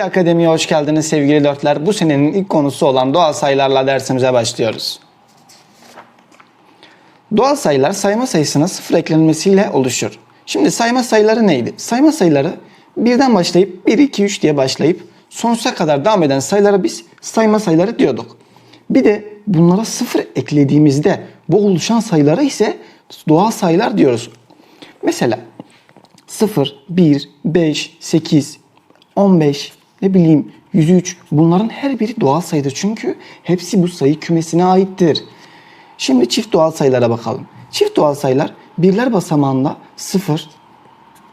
Zeki Akademi'ye hoş geldiniz sevgili dörtler. Bu senenin ilk konusu olan doğal sayılarla dersimize başlıyoruz. Doğal sayılar sayma sayısına sıfır eklenmesiyle oluşur. Şimdi sayma sayıları neydi? Sayma sayıları birden başlayıp 1, 2, 3 diye başlayıp sonsuza kadar devam eden sayılara biz sayma sayıları diyorduk. Bir de bunlara sıfır eklediğimizde bu oluşan sayılara ise doğal sayılar diyoruz. Mesela 0, 1, 5, 8, 15, ne bileyim 103 bunların her biri doğal sayıdır. Çünkü hepsi bu sayı kümesine aittir. Şimdi çift doğal sayılara bakalım. Çift doğal sayılar birler basamağında 0,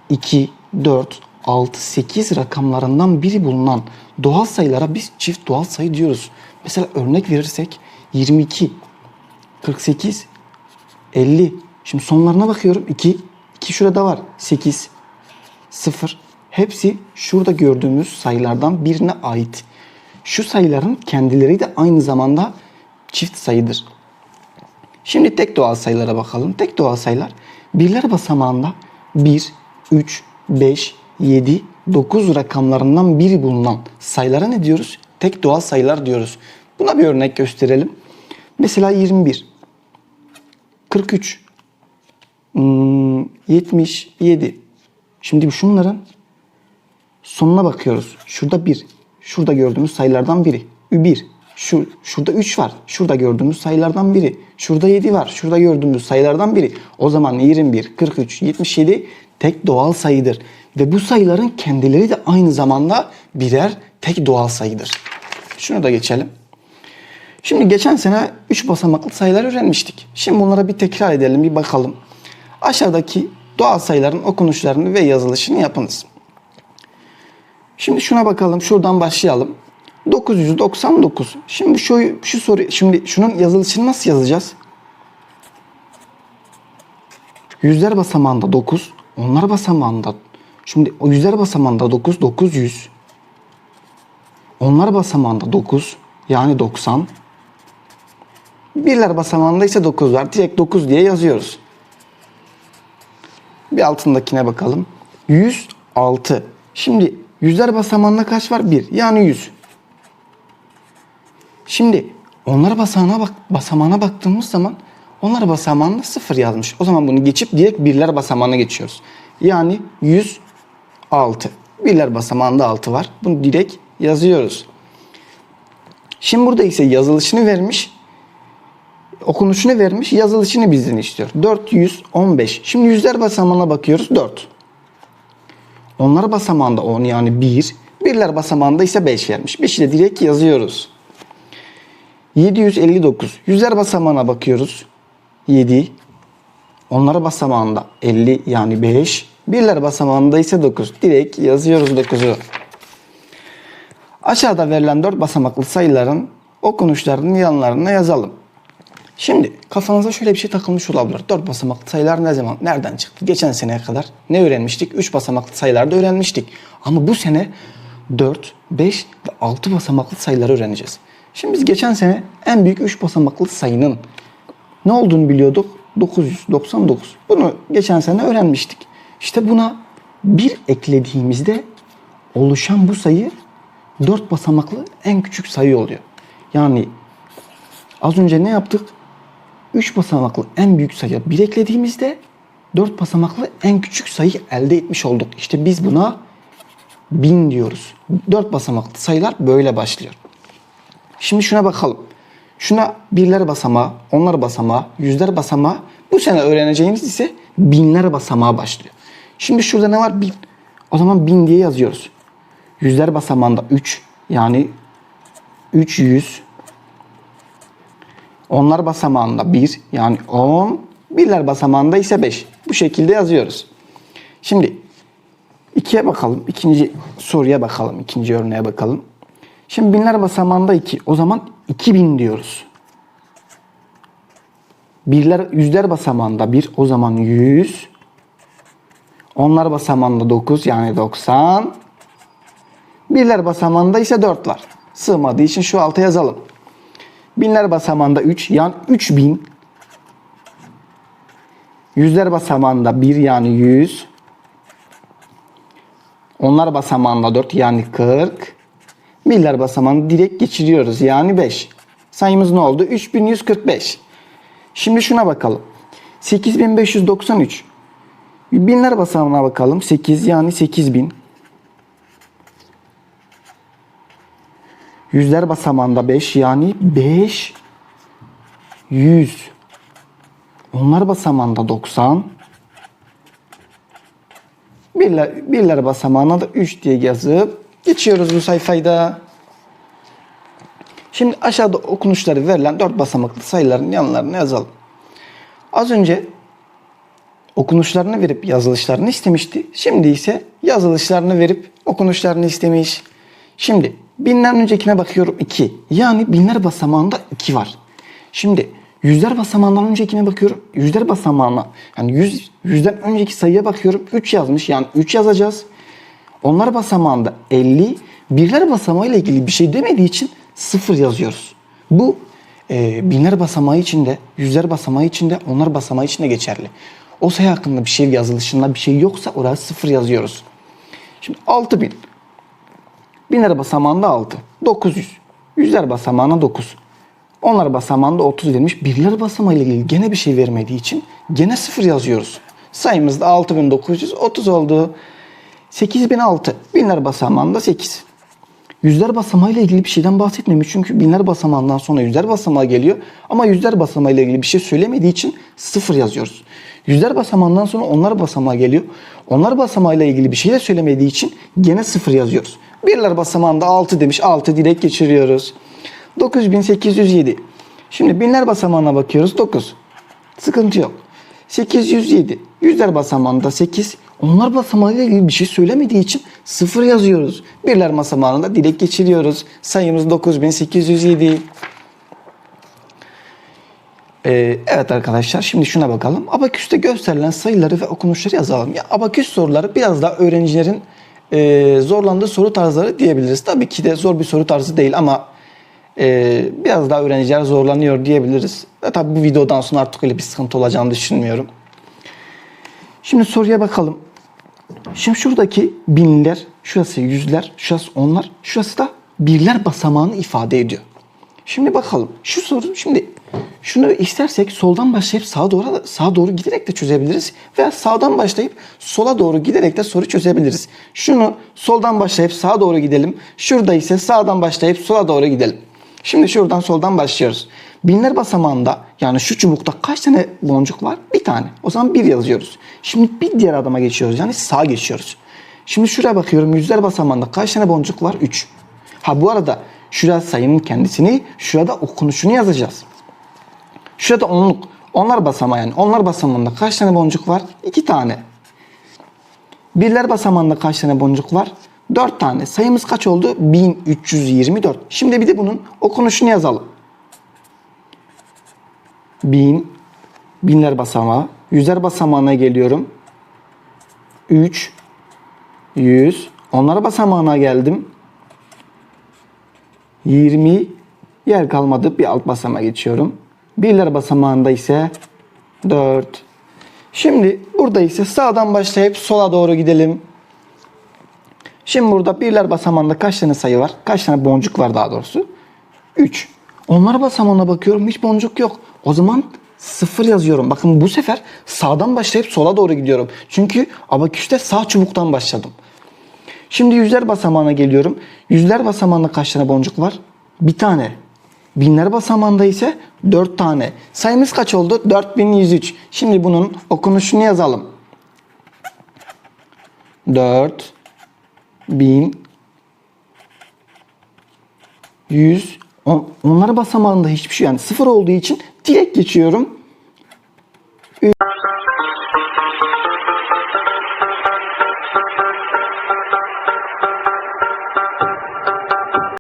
2, 4, 6, 8 rakamlarından biri bulunan doğal sayılara biz çift doğal sayı diyoruz. Mesela örnek verirsek 22, 48, 50. Şimdi sonlarına bakıyorum. 2, 2 şurada var. 8, 0. Hepsi şurada gördüğümüz sayılardan birine ait. Şu sayıların kendileri de aynı zamanda çift sayıdır. Şimdi tek doğal sayılara bakalım. Tek doğal sayılar birler basamağında 1, 3, 5, 7, 9 rakamlarından biri bulunan sayılara ne diyoruz? Tek doğal sayılar diyoruz. Buna bir örnek gösterelim. Mesela 21, 43, hmm, 77. Şimdi şunların sonuna bakıyoruz. Şurada 1. Şurada gördüğümüz sayılardan biri. 1. Şu, şurada 3 var. Şurada gördüğümüz sayılardan biri. Şurada 7 var. Şurada gördüğümüz sayılardan biri. O zaman 21, 43, 77 tek doğal sayıdır. Ve bu sayıların kendileri de aynı zamanda birer tek doğal sayıdır. Şunu da geçelim. Şimdi geçen sene 3 basamaklı sayılar öğrenmiştik. Şimdi bunlara bir tekrar edelim, bir bakalım. Aşağıdaki doğal sayıların okunuşlarını ve yazılışını yapınız. Şimdi şuna bakalım. Şuradan başlayalım. 999. Şimdi şu şu soru şimdi şunun yazılışını nasıl yazacağız? Yüzler basamağında 9, onlar basamağında şimdi o yüzler basamağında 9 900. Onlar basamağında 9 yani 90. Birler basamağında ise 9 var. Direkt 9 diye yazıyoruz. Bir altındakine bakalım. 106. Şimdi yüzler basamağında kaç var? 1. Yani 100. Şimdi onlar basamağına bak basamağına baktığımız zaman onlar basamağında 0 yazmış. O zaman bunu geçip direkt birler basamağına geçiyoruz. Yani 106. Birler basamağında 6 var. Bunu direkt yazıyoruz. Şimdi burada ise yazılışını vermiş. Okunuşunu vermiş. Yazılışını bizden istiyor. 415. Şimdi yüzler basamağına bakıyoruz. 4. Onlar basamağında 10 yani 1. Birler basamağında ise 5 vermiş. 5'i de direkt yazıyoruz. 759. Yüzler basamağına bakıyoruz. 7. Onlara basamağında 50 yani 5. Birler basamağında ise 9. Direkt yazıyoruz 9'u. Aşağıda verilen 4 basamaklı sayıların okunuşlarının yanlarına yazalım. Şimdi kafanıza şöyle bir şey takılmış olabilir. 4 basamaklı sayılar ne zaman, nereden çıktı? Geçen seneye kadar ne öğrenmiştik? 3 basamaklı sayılarda öğrenmiştik. Ama bu sene 4, 5 ve 6 basamaklı sayıları öğreneceğiz. Şimdi biz geçen sene en büyük 3 basamaklı sayının ne olduğunu biliyorduk. 999. Bunu geçen sene öğrenmiştik. İşte buna bir eklediğimizde oluşan bu sayı 4 basamaklı en küçük sayı oluyor. Yani az önce ne yaptık? 3 basamaklı en büyük sayıya 1 eklediğimizde 4 basamaklı en küçük sayı elde etmiş olduk. İşte biz buna 1000 diyoruz. 4 basamaklı sayılar böyle başlıyor. Şimdi şuna bakalım. Şuna birler basamağı, onlar basamağı, yüzler basamağı. Bu sene öğreneceğimiz ise binler basamağı başlıyor. Şimdi şurada ne var? Bin. O zaman bin diye yazıyoruz. Yüzler basamağında 3 yani 300. Onlar basamağında 1 yani 10. Birler basamağında ise 5. Bu şekilde yazıyoruz. Şimdi ikiye bakalım. İkinci soruya bakalım. ikinci örneğe bakalım. Şimdi binler basamağında 2. O zaman 2000 diyoruz. Birler, yüzler basamağında 1. O zaman 100. Onlar basamağında 9 yani 90. Birler basamağında ise 4 var. Sığmadığı için şu alta yazalım. Binler basamağında 3 yani 3000. Yüzler basamağında 1 yani 100. Onlar basamağında 4 yani 40. Birler basamağını direkt geçiriyoruz. Yani 5. Sayımız ne oldu? 3145. Şimdi şuna bakalım. 8593. Binler basamağına bakalım. 8 yani 8000. Yüzler basamağında 5 yani 5 100. Onlar basamağında 90. Birler, birler basamağına da 3 diye yazıp geçiyoruz bu sayfayı da. Şimdi aşağıda okunuşları verilen 4 basamaklı sayıların yanlarına yazalım. Az önce okunuşlarını verip yazılışlarını istemişti. Şimdi ise yazılışlarını verip okunuşlarını istemiş. Şimdi binden öncekine bakıyorum 2. Yani binler basamağında 2 var. Şimdi yüzler basamağından öncekine bakıyorum. Yüzler basamağına yani yüz, yüzden önceki sayıya bakıyorum. 3 yazmış yani 3 yazacağız. Onlar basamağında 50. Birler basamağı ile ilgili bir şey demediği için 0 yazıyoruz. Bu e, binler basamağı için de, yüzler basamağı için de, onlar basamağı için de geçerli. O sayı hakkında bir şey yazılışında bir şey yoksa oraya 0 yazıyoruz. Şimdi 6000. Binler basamağında 6. 900. Yüzler basamağına 9. Onlar basamağında 30 vermiş. Birler basamağı ile ilgili gene bir şey vermediği için gene 0 yazıyoruz. Sayımız da 6930 oldu. 8006. Binler basamağında 8. Yüzler basamağı ile ilgili bir şeyden bahsetmemiş. Çünkü binler basamağından sonra yüzler basamağı geliyor. Ama yüzler basamağı ile ilgili bir şey söylemediği için 0 yazıyoruz. Yüzler basamağından sonra onlar basamağı geliyor. Onlar basamağı ile ilgili bir şey de söylemediği için gene 0 yazıyoruz. Birler basamağında 6 demiş. 6 direkt geçiriyoruz. 9807. Şimdi binler basamağına bakıyoruz. 9. Sıkıntı yok. 807. Yüzler basamağında 8. Onlar basamağıyla ilgili bir şey söylemediği için 0 yazıyoruz. Birler basamağında direkt geçiriyoruz. Sayımız 9807. Ee, evet arkadaşlar şimdi şuna bakalım. Abaküste gösterilen sayıları ve okunuşları yazalım. Ya abaküs soruları biraz daha öğrencilerin e, zorlandığı soru tarzları diyebiliriz. Tabii ki de zor bir soru tarzı değil ama e, biraz daha öğrenciler zorlanıyor diyebiliriz. Ve tabii bu videodan sonra artık öyle bir sıkıntı olacağını düşünmüyorum. Şimdi soruya bakalım. Şimdi şuradaki binler, şurası yüzler, şurası onlar, şurası da birler basamağını ifade ediyor. Şimdi bakalım. Şu soru şimdi şunu istersek soldan başlayıp sağa doğru sağa doğru giderek de çözebiliriz veya sağdan başlayıp sola doğru giderek de soru çözebiliriz. Şunu soldan başlayıp sağa doğru gidelim. Şurada ise sağdan başlayıp sola doğru gidelim. Şimdi şuradan soldan başlıyoruz. Binler basamağında yani şu çubukta kaç tane boncuk var? Bir tane. O zaman bir yazıyoruz. Şimdi bir diğer adama geçiyoruz. Yani sağa geçiyoruz. Şimdi şuraya bakıyorum. Yüzler basamağında kaç tane boncuk var? 3. Ha bu arada şurada sayının kendisini, şurada okunuşunu yazacağız. Şurada onluk. Onlar basamağı yani. Onlar basamağında kaç tane boncuk var? 2 tane. Birler basamağında kaç tane boncuk var? 4 tane. Sayımız kaç oldu? 1324. Şimdi bir de bunun okunuşunu yazalım. 1000 binler basamağı. Yüzer basamağına geliyorum. 3 100 onlara basamağına geldim. 20 yer kalmadı. Bir alt basamağa geçiyorum. Birler basamağında ise 4. Şimdi burada ise sağdan başlayıp sola doğru gidelim. Şimdi burada birler basamağında kaç tane sayı var? Kaç tane boncuk var daha doğrusu? 3. Onlar basamağına bakıyorum hiç boncuk yok. O zaman 0 yazıyorum. Bakın bu sefer sağdan başlayıp sola doğru gidiyorum. Çünkü abaküste sağ çubuktan başladım. Şimdi yüzler basamağına geliyorum. Yüzler basamağında kaç tane boncuk var? Bir tane. Binler basamağında ise 4 tane. Sayımız kaç oldu? 4103. Şimdi bunun okunuşunu yazalım. 4 bin 100 on, onlara basamağında hiçbir şey yani sıfır olduğu için direkt geçiyorum.